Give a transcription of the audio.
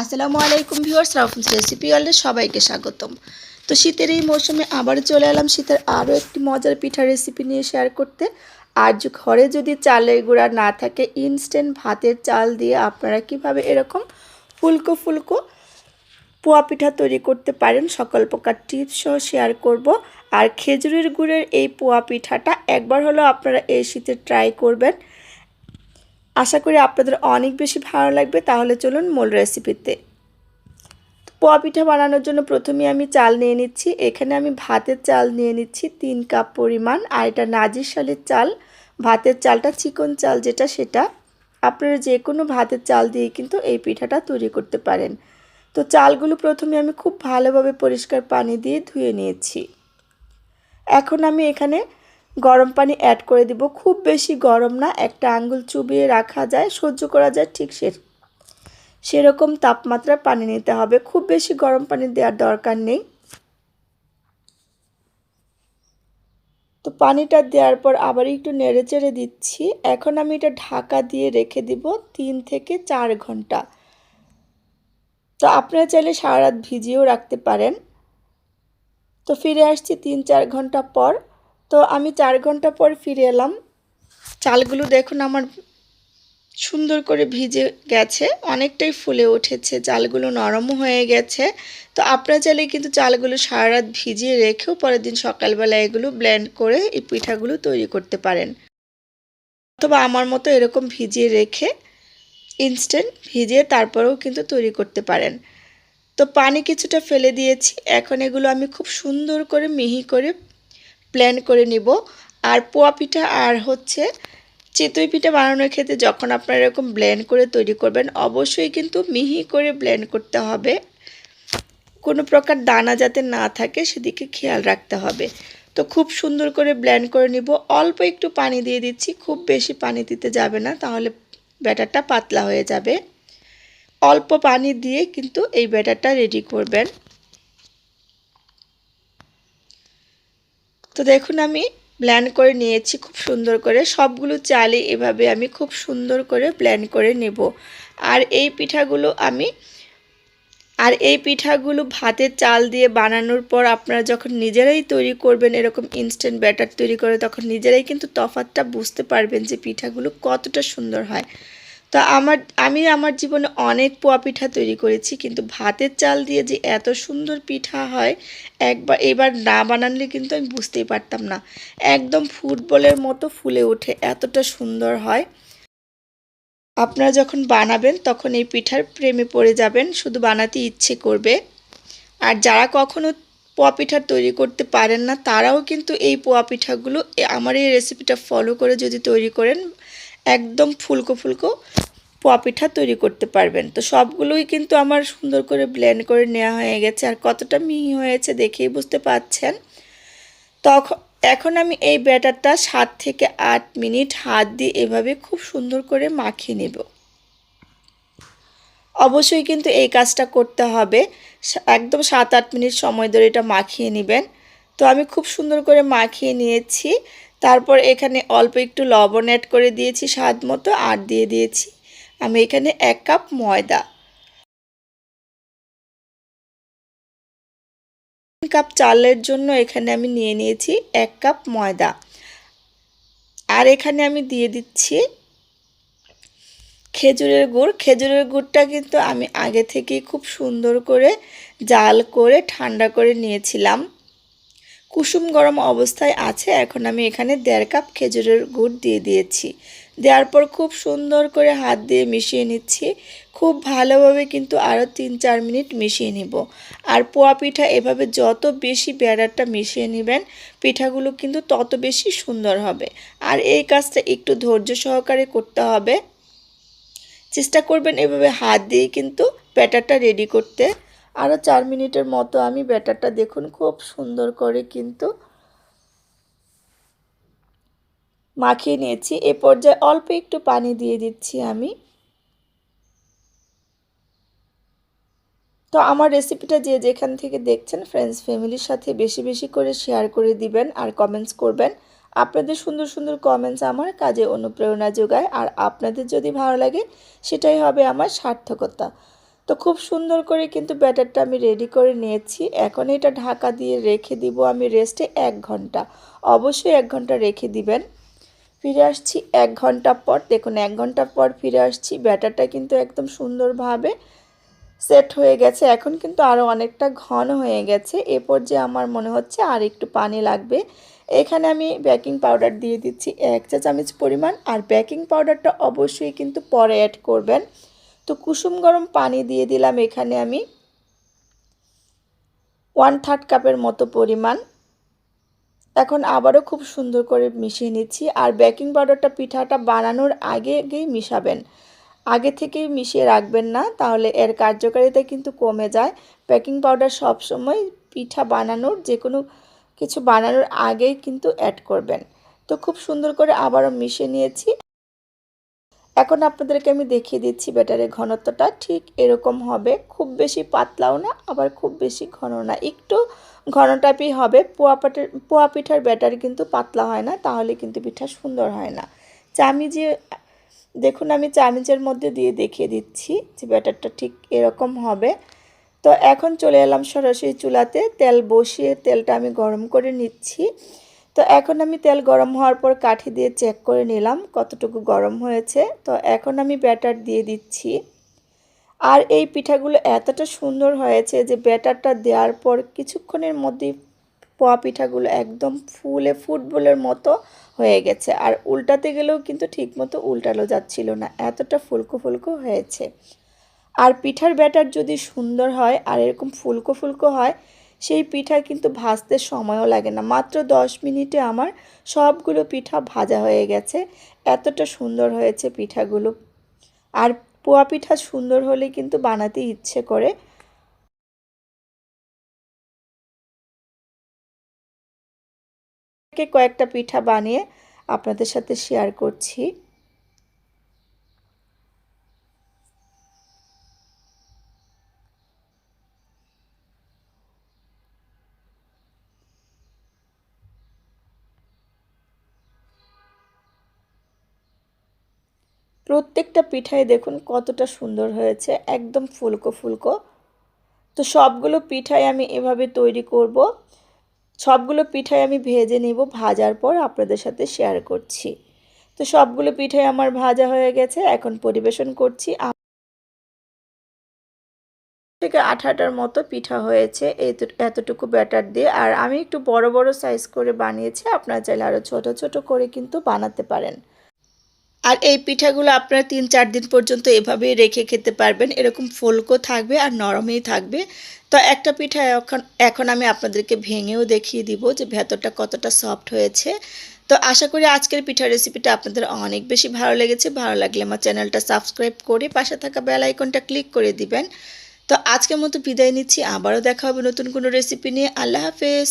আসসালামু আলাইকুম viewers রাউফুন্স recipe ওয়ার্ল্ডে সবাইকে স্বাগতম। তো শীতের এই মৌসুমে আবার চলে এলাম শীতের আরও একটি মজার পিঠা রেসিপি নিয়ে শেয়ার করতে। আর ঘরে যদি চালের গুঁড়া না থাকে ইনস্ট্যান্ট ভাতের চাল দিয়ে আপনারা কীভাবে এরকম ফুলকো ফুলকো পোয়া পিঠা তৈরি করতে পারেন, সকল প্রকার টিপস সহ শেয়ার করব। আর খেজুরের গুড়ের এই পোয়া পিঠাটা একবার হলো আপনারা এই শীতে ট্রাই করবেন। আশা করি আপনাদের অনেক বেশি ভালো লাগবে। তাহলে চলুন মূল রেসিপিতে পোয়া পিঠা বানানোর জন্য প্রথমে আমি চাল নিয়ে নিচ্ছি। এখানে আমি ভাতের চাল নিয়ে নিচ্ছি, তিন কাপ পরিমাণ। আর এটা নাজির শালের চাল, ভাতের চালটা চিকন চাল যেটা সেটা। আপনারা যে কোনো ভাতের চাল দিয়ে কিন্তু এই পিঠাটা তৈরি করতে পারেন। তো চালগুলো প্রথমে আমি খুব ভালোভাবে পরিষ্কার পানি দিয়ে ধুয়ে নিয়েছি। এখন আমি এখানে গরম পানি অ্যাড করে দিব। খুব বেশি গরম না, একটা আঙ্গুল চুবিয়ে রাখা যায়, সহ্য করা যায় ঠিক সে সেরকম তাপমাত্রা পানি নিতে হবে। খুব বেশি গরম পানি দেওয়ার দরকার নেই। তো পানিটা দেওয়ার পর আবার একটু নেড়ে চেড়ে দিচ্ছি। এখন আমি এটা ঢাকা দিয়ে রেখে দিব তিন থেকে চার ঘণ্টা। তো আপনারা চাইলে সারা রাত ভিজিয়েও রাখতে পারেন। তো ফিরে আসছি তিন চার ঘণ্টা পর। তো আমি চার ঘণ্টা পর ফিরে এলাম। চালগুলো দেখুন আমার সুন্দর করে ভিজে গেছে, অনেকটাই ফুলে উঠেছে, চালগুলো নরমও হয়ে গেছে। তো আপনারা চাইলে কিন্তু চালগুলো সারা রাত ভিজিয়ে রেখেও পরের দিন সকালবেলা এগুলো ব্লেন্ড করে এই পিঠাগুলো তৈরি করতে পারেন। অথবা আমার মতো এরকম ভিজিয়ে রেখে ইনস্ট্যান্ট ভিজিয়ে তারপরেও কিন্তু তৈরি করতে পারেন। তো পানি কিছুটা ফেলে দিয়েছি, এখন এগুলো আমি খুব সুন্দর করে মিহি করে প্ল্যান করে নিব। আর পোয়া পিঠা আর হচ্ছে চিতই পিঠা বানানোর ক্ষেত্রে যখন আপনারা এরকম ব্লেন্ড করে তৈরি করবেন, অবশ্যই কিন্তু মিহি করে ব্লেন্ড করতে হবে। কোনো প্রকার দানা যাতে না থাকে সেদিকে খেয়াল রাখতে হবে। তো খুব সুন্দর করে ব্লেন্ড করে নিব। অল্প একটু পানি দিয়ে দিচ্ছি, খুব বেশি পানি দিতে যাবে না, তাহলে ব্যাটারটা পাতলা হয়ে যাবে। অল্প পানি দিয়ে কিন্তু এই ব্যাটারটা রেডি করবেন। তো দেখুন আমি ব্ল্যান্ড করে নিয়েছি খুব সুন্দর করে। সবগুলো চালে এভাবে আমি খুব সুন্দর করে ব্ল্যান্ড করে নেব। আর এই পিঠাগুলো আমি, আর এই পিঠাগুলো ভাতের চাল দিয়ে বানানোর পর আপনারা যখন নিজেরাই তৈরি করবেন এরকম ইনস্ট্যান্ট ব্যাটার তৈরি করে, তখন নিজেরাই কিন্তু তফাতটা বুঝতে পারবেন যে পিঠাগুলো কতটা সুন্দর হয়। তো আমার, আমি আমার জীবনে অনেক পোয়া পিঠা তৈরি করেছি, কিন্তু ভাতের চাল দিয়ে যে এত সুন্দর পিঠা হয়, একবার, এবার না বানালে কিন্তু আমি বুঝতেই পারতাম না। একদম ফুটবলের মতো ফুলে ওঠে, এতটা সুন্দর হয়। আপনারা যখন বানাবেন, তখন এই পিঠার প্রেমে পড়ে যাবেন, শুধু বানাতে ইচ্ছে করবে। আর যারা কখনো পোয়া পিঠা তৈরি করতে পারেন না, তারাও কিন্তু এই পোয়া পিঠাগুলো আমার এই রেসিপিটা ফলো করে যদি তৈরি করেন, একদম ফুলকো ফুলকো পোয়া পিঠা তৈরি করতে পারবেন। তো সবগুলোই কিন্তু আমার সুন্দর করে ব্লেন্ড করে নেওয়া হয়ে গেছে। আর কতটা মিহি হয়েছে দেখেই বুঝতে পাচ্ছেন। তখন এখন আমি এই ব্যাটারটা সাত থেকে আট মিনিট হাত দিয়ে এভাবে খুব সুন্দর করে মাখিয়ে নেব। অবশ্যই কিন্তু এই কাজটা করতে হবে। একদম সাত আট মিনিট সময় ধরে এটা মাখিয়ে নেবেন। তো আমি খুব সুন্দর করে মাখিয়ে নিয়েছি। তারপর এখানে অল্প একটু লবণ অ্যাড করে দিয়েছি স্বাদ মতো, আর দিয়ে দিয়েছি আমি এখানে এক কাপ ময়দা। কাপ চালের জন্য এখানে আমি নিয়ে নিয়েছি এক কাপ ময়দা। আর এখানে আমি দিয়ে দিচ্ছি খেজুরের গুড়। খেজুরের গুড়টা কিন্তু আমি আগে থেকেই খুব সুন্দর করে জাল করে, ঠান্ডা করে নিয়েছিলাম। কুসুম গরম অবস্থায় আছে, এখন আমি এখানে দেড় কাপ খেজুরের গুড় দিয়ে দিয়েছি। দেওয়ার পর খুব সুন্দর করে হাত দিয়ে মিশিয়ে নিচ্ছি। খুব ভালোভাবে কিন্তু আরও তিন চার মিনিট মিশিয়ে নিব। আর পোয়া পিঠা এভাবে যত বেশি ব্যাটারটা মিশিয়ে নেবেন, পিঠাগুলো কিন্তু তত বেশি সুন্দর হবে। আর এই কাজটা একটু ধৈর্য সহকারে করতে হবে। চেষ্টা করবেন এভাবে হাত দিয়ে কিন্তু ব্যাটারটা রেডি করতে। আরও চার মিনিটের মতো আমি ব্যাটারটা দেখুন, খুব সুন্দর করে কিন্তু মাখিয়ে নিয়েছি। এ পর্যায়ে অল্প একটু পানি দিয়ে দিচ্ছি আমি। তো আমার রেসিপিটা যে যেখান থেকে দেখছেন ফ্রেন্ডস ফ্যামিলির সাথে বেশি বেশি করে শেয়ার করে দিবেন আর কমেন্টস করবেন। আপনাদের সুন্দর সুন্দর কমেন্টস আমার কাজে অনুপ্রেরণা যোগায়। আর আপনাদের যদি ভালো লাগে, সেটাই হবে আমার সার্থকতা। তো খুব সুন্দর করে কিন্তু ব্যাটারটা আমি রেডি করে নিয়েছি। এখন এটা ঢাকা দিয়ে রেখে দিব আমি রেস্টে এক ঘণ্টা। অবশ্যই এক ঘণ্টা রেখে দিবেন। ফিরে আসছি এক ঘণ্টা পর। দেখুন, এক ঘণ্টা পর ফিরে আসছি। ব্যাটারটা কিন্তু একদম সুন্দরভাবে সেট হয়ে গেছে। এখন কিন্তু আরও অনেকটা ঘন হয়ে গেছে। এরপর যে আমার মনে হচ্ছে আর একটু পানি লাগবে। এখানে আমি বেকিং পাউডার দিয়ে দিচ্ছি এক চা চামচ পরিমাণ। আর বেকিং পাউডারটা অবশ্যই কিন্তু পরে অ্যাড করবেন। তো কুসুম গরম পানি দিয়ে দিলাম এখানে আমি ওয়ান থার্ড কাপের মতো পরিমাণ। এখন আবারও খুব সুন্দর করে মিশিয়ে নিচ্ছি আর বেকিং পাউডারটা পিঠাটা বানানোর আগে আগেই মিশাবেন। আগে থেকেই মিশিয়ে রাখবেন না, তাহলে এর কার্যকারিতা কিন্তু কমে যায়। বেকিং পাউডার সবসময় পিঠা বানানোর যে কোনো কিছু বানানোর আগেই কিন্তু অ্যাড করবেন। তো খুব সুন্দর করে আবারও মিশিয়ে নিয়েছি। এখন আপনাদেরকে আমি দেখিয়ে দিচ্ছি ব্যাটারের ঘনত্বটা। ঠিক এরকম হবে। খুব বেশি পাতলাও না, আবার খুব বেশি ঘন না। একটু ঘন টাইপই হবে। পোয়া পাটের, পোয়া পিঠার ব্যাটার কিন্তু পাতলা হয় না, তাহলে কিন্তু পিঠা সুন্দর হয় না। চামিজে, দেখুন আমি চামিচের মধ্যে দিয়ে দেখিয়ে দিচ্ছি যে ব্যাটারটা ঠিক এরকম হবে। তো এখন চলে এলাম সরাসরি চুলাতে। তেল বসিয়ে তেলটা আমি গরম করে নিচ্ছি। তো এখন আমি তেল গরম হওয়ার পর কাঠি দিয়ে চেক করে নিলাম কতটুকু গরম হয়েছে। তো এখন আমি ব্যাটার দিয়ে দিচ্ছি। আর এই পিঠাগুলো এতটা সুন্দর হয়েছে যে ব্যাটারটা দেওয়ার পর কিছুক্ষণের মধ্যেই পোয়া পিঠাগুলো একদম ফুলে ফুটবলের মতো হয়ে গেছে। আর উল্টাতে গেলেও কিন্তু ঠিকমতো উল্টালো যাচ্ছিল না, এতটা ফুলকো ফুলকো হয়েছে। আর পিঠার ব্যাটার যদি সুন্দর হয় আর এরকম ফুলকো ফুলকো হয় সেই পিঠা কিন্তু ভাজতে সময়ও লাগে না। মাত্র দশ মিনিটে আমার সবগুলো পিঠা ভাজা হয়ে গেছে। এতটা সুন্দর হয়েছে পিঠাগুলো। আর পোয়া পিঠা সুন্দর হলে কিন্তু বানাতে ইচ্ছে করে। কয়েকটা পিঠা বানিয়ে আপনাদের সাথে শেয়ার করছি। প্রত্যেকটা পিঠাই দেখুন কতটা সুন্দর হয়েছে, একদম ফুলকো ফুলকো। তো সবগুলো পিঠাই আমি এভাবে তৈরি করব। সবগুলো পিঠাই আমি ভেজে নেব, ভাজার পর আপনাদের সাথে শেয়ার করছি। তো সবগুলো পিঠাই আমার ভাজা হয়ে গেছে, এখন পরিবেশন করছি। থেকে আঠাটার মতো পিঠা হয়েছে এতটুকু ব্যাটার দিয়ে। আর আমি একটু বড় বড় সাইজ করে বানিয়েছি, আপনারা চাইলে আরও ছোট ছোট করে কিন্তু বানাতে পারেন। আর এই পিঠাগুলো আপনারা তিন, চার দিন পর্যন্ত এভাবেই রেখে খেতে পারবেন। এরকম ফুলকো থাকবে আর নরমেই থাকবে। তো একটা পিঠা এখন এখন আমি আপনাদেরকে ভেঙেও দেখিয়ে দিব যে ভেতরটা কতটা সফট হয়েছে। তো আশা করি আজকের পিঠা রেসিপিটা আপনাদের অনেক বেশি ভালো লেগেছে। ভালো লাগলে আমার চ্যানেলটা সাবস্ক্রাইব করে পাশে থাকা বেল আইকনটা ক্লিক করে দিবেন। তো আজকের মতো বিদায় নিচ্ছি। আবারও দেখা হবে নতুন কোনো রেসিপি নিয়ে। আল্লাহ হাফেজ।